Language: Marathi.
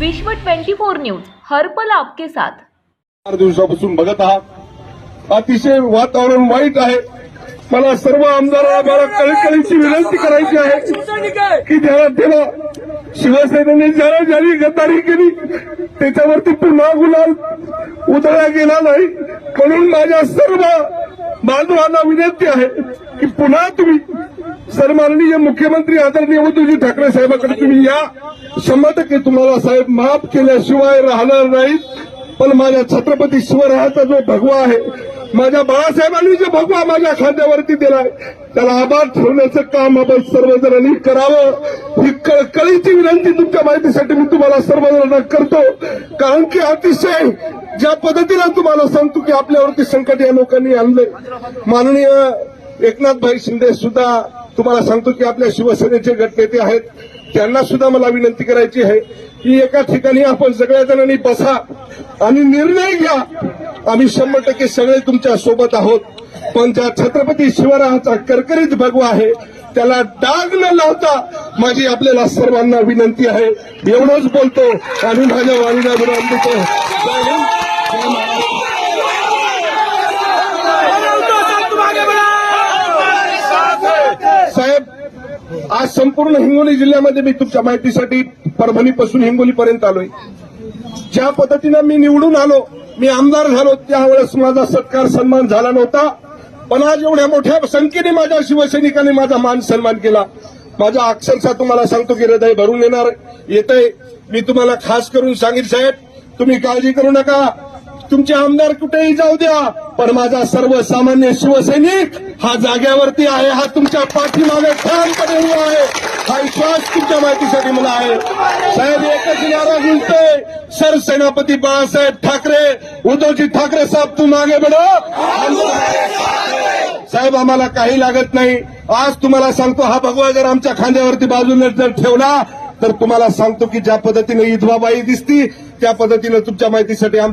विश्व 24 न्यूज हर्पल आपके साथ. चार दिवसापासून बघत आहात. अतिशय वातावरण वाईट आहे. मला सर्व आमदारांना मला कळकळीची विनंती करायची आहे की ज्याला तेव्हा शिवसेनेने ज्याला ज्याने गद्दारी केली त्याच्यावरती पुन्हा गुलाल उतरला गेला नाही. म्हणून माझ्या सर्व बांधवांना विनंती आहे की पुन्हा तुम्ही सन्माननीय मुख्यमंत्री आदरणीय उद्धवजी ठाकरे साहेबांकडे तुम्ही या. शंभर टक्के तुम्हाला साहेब माफ केल्याशिवाय राहणार नाहीत पण माझ्या छत्रपती शिवरायाचा जो भगवा आहे माझ्या बाळासाहेबांनी जो भगवा माझ्या खांद्यावरती दिलाय त्याला आभार ठेवण्याचं काम आपण सर्वजणांनी करावं. ही कळकळीची विनंती तुमच्या माहितीसाठी मी तुम्हाला सर्वजणांना करतो. कारण की अतिशय ज्या पद्धतीनं तुम्हाला सांगतो की आपल्यावरती संकट या लोकांनी आणलंय. माननीय एकनाथभाई शिंदे सुद्धा तुम्हाला सांगतो की आपल्या शिवसेनेचे गटनेते आहेत. त्यांना सुद्धा मला विनंती करायची आहे की एका ठिकाणी आपण सगळ्या जणांनी बसा आणि निर्णय घ्या. आम्ही शंभर टक्के सगळे तुमच्यासोबत आहोत. पण ज्या छत्रपती शिवरायाचा करकरीत भगवा आहे त्याला डाग न लावता माझी आपल्याला सर्वांना विनंती आहे. एवढंच बोलतो आणि माझ्या वाणीला विनंती देतो जय हिंद, जय महाराष्ट्र. साहेब आज संपूर्ण हिंगोली जिल्ह्यामध्ये मी तुमच्या माहितीसाठी परभणीपासून हिंगोलीपर्यंत आलोय. ज्या पद्धतीनं मी निवडून आलो मी आमदार झालो त्यावेळेस माझा सत्कार सन्मान झाला नव्हता. पण आज एवढ्या मोठ्या संख्येने माझ्या शिवसैनिकांनी माझा मान सन्मान केला. माझा अक्षरशः तुम्हाला सांगतो की हृदय भरून येणार. येतंय. मी तुम्हाला खास करून सांगेल साहेब तुम्ही काळजी करू नका. तुमचे आमदार कुठेही जाऊ द्या पण माझा सर्वसामान्य शिवसैनिक हा जाग्यावरती आहे हा तुमच्या पाठीमागे ठामपणे उभा आहे. हा विश्वास तुमच्या माहितीसाठी मला आहे. साहेब एकच नारा गुंजतोय सरसेनापती बाळासाहेब ठाकरे उद्धवजी ठाकरे साहेब तू मागे बडो साहेब आम्हाला काही लागत नाही. आज तुम्हाला सांगतो हा भगवा जर आमच्या खांद्यावरती बाजूने जर ठेवला तर तुम्हाला सांगतो की ज्या पद्धतीने ईदवाबाई दिसती त्या पद्धतीनं तुमच्या माहितीसाठी आम